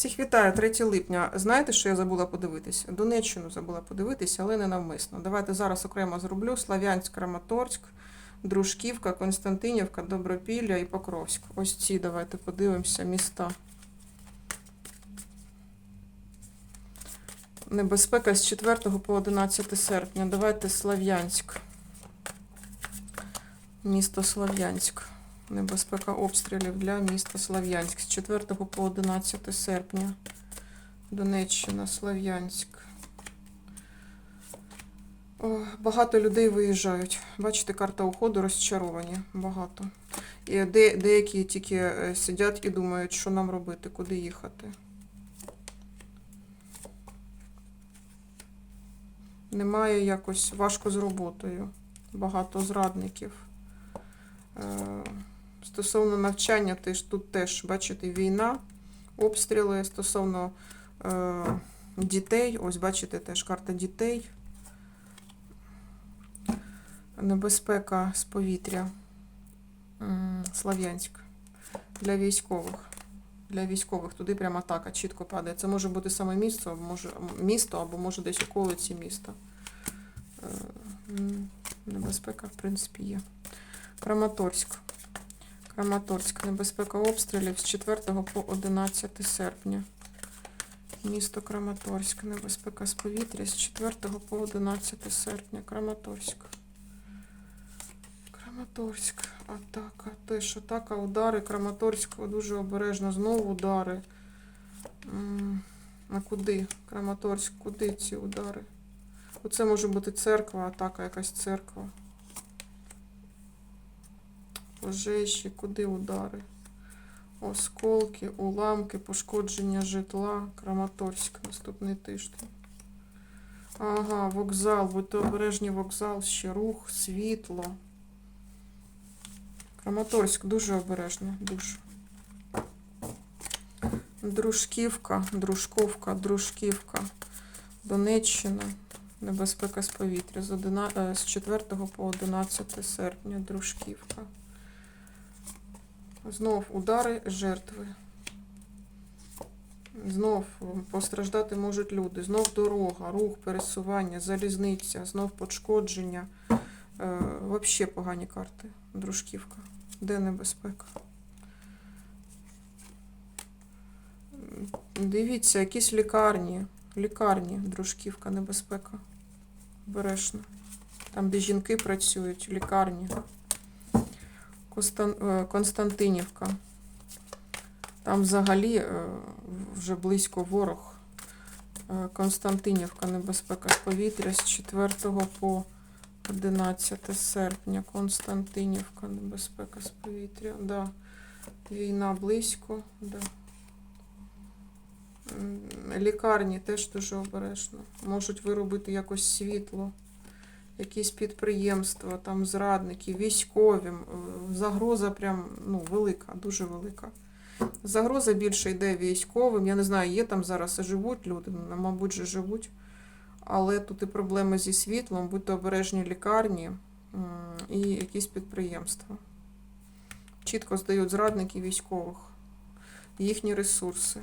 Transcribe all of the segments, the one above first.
Всіх вітаю, 3 липня. Знаєте, що я забула подивитись? Донеччину забула подивитись, але не навмисно. Давайте зараз окремо зроблю Слав'янськ, Краматорськ, Дружківка, Константинівка, Добропілля і Покровськ. Ось ці давайте подивимося міста. Небезпека з 4 по 11 серпня. Давайте Слав'янськ. Місто Слав'янськ. Небезпека обстрілів для міста Слав'янськ з 4 по 11 серпня. Донеччина, Слав'янськ. Багато людей виїжджають. Бачите, карта уходу розчаровані. Багато. І де, деякі тільки е, сидять і думають, що нам робити, куди їхати. Немає якось важко з роботою. Багато зрадників. Стосовно навчання, теж тут теж, бачите, війна, обстріли стосовно е, дітей. Ось бачите теж карта дітей. Небезпека з повітря. М, Слав'янськ. Для військових. Для військових туди прямо атака чітко падає. Це може бути саме місто, може місто, або може десь околиці міста. Е, Небезпека, в принципі, є. Краматорськ. Краматорськ. Небезпека обстрілів з 4 по 11 серпня. Місто Краматорськ. Небезпека з повітря з 4 по 11 серпня. Краматорськ. Краматорськ. Атака. Теж атака, удари. Краматорськ. Дуже обережно. Знову удари. А куди? Краматорськ, куди ці удари? Оце може бути церква, атака, якась церква. Пожежі, куди удари? Осколки, уламки, пошкодження житла, Краматорськ, наступний тиждень. Ага, вокзал, будьте обережні, вокзал, ще рух, світло. Краматорськ дуже обережно, дуже. Дружківка, Дружковка, Дружківка, Донеччина. Небезпека з повітря з, одина... е, з 4 по 11 серпня. Дружківка. Знов удари жертви. Знов постраждати можуть люди. Знов дорога, рух, пересування, залізниця, знов пошкодження. Е, Взагалі погані карти. Дружківка. Де небезпека? Дивіться, якісь лікарні. Лікарні, дружківка, небезпека. Обережно. Там, де жінки працюють, лікарні. Е, Константинівка. Там взагалі е, вже близько ворог. Е, Константинівка, небезпека з повітря з 4 по 11 серпня. Константинівка, небезпека з повітря. Да. Війна близько. Да. Лікарні теж дуже обережно. Можуть виробити якось світло якісь підприємства, там зрадники, військові. е, Загроза прям ну, велика, дуже велика. Загроза більше йде військовим. Я не знаю, є там зараз і живуть люди, ну, мабуть, же живуть. Але тут і проблеми зі світлом, будьте обережні лікарні і якісь підприємства. Чітко здають зрадники військових, їхні ресурси.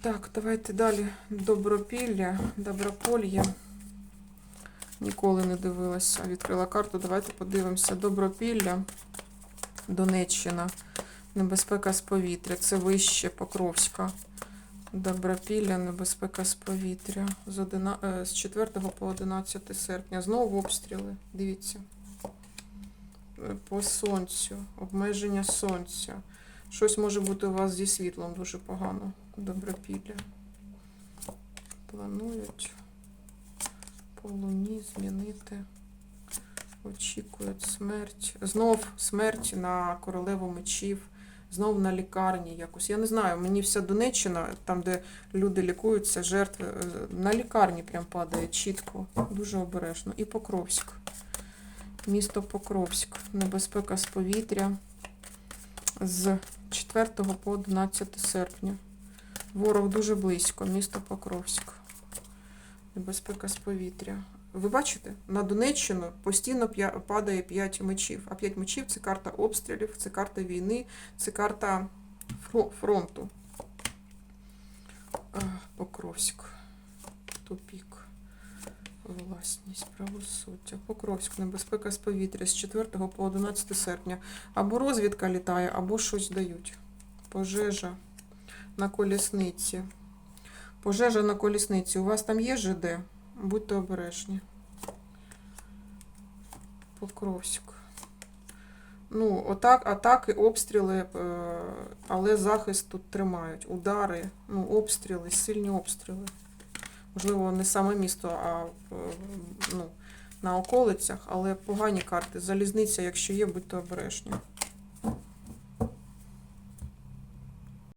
Так, давайте далі. Добропілля, Доброполье. Ніколи не дивилася. Відкрила карту. Давайте подивимося. Добропілля, Донеччина. Небезпека з повітря. Це вище Покровська. Добропілля, небезпека з повітря. З, одина... е, з 4 по 11 серпня. Знову обстріли. Дивіться. Е, По сонцю. Обмеження сонця. Щось може бути у вас зі світлом дуже погано. Добропілля. Планують по луні змінити. Очікують смерть. Знов смерть на королеву мечів, знов на лікарні якось. Я не знаю, мені вся Донеччина, там, де люди лікуються, жертви, е, на лікарні прям падає чітко, дуже обережно. І Покровськ. Місто Покровськ. Небезпека з повітря з 4 по 11 серпня. Ворог дуже близько, місто Покровськ. Небезпека з повітря. Ви бачите, на Донеччину постійно падає 5 мечів. А 5 мечів це карта обстрілів, це карта війни, це карта фронту. Покровськ. Тупік. Власність, правосуддя. Покровськ, небезпека з повітря з 4 по 11 серпня. Або розвідка літає, або щось дають. Пожежа на колісниці. Пожежа на колісниці. У вас там є ЖД? Будьте обережні. Покровськ. Ну, отак, атаки, обстріли, е, але захист тут тримають. Удари, ну, обстріли, сильні обстріли. Можливо, не саме місто, а е, ну, на околицях, але погані карти. Залізниця, якщо є, будьте обережні.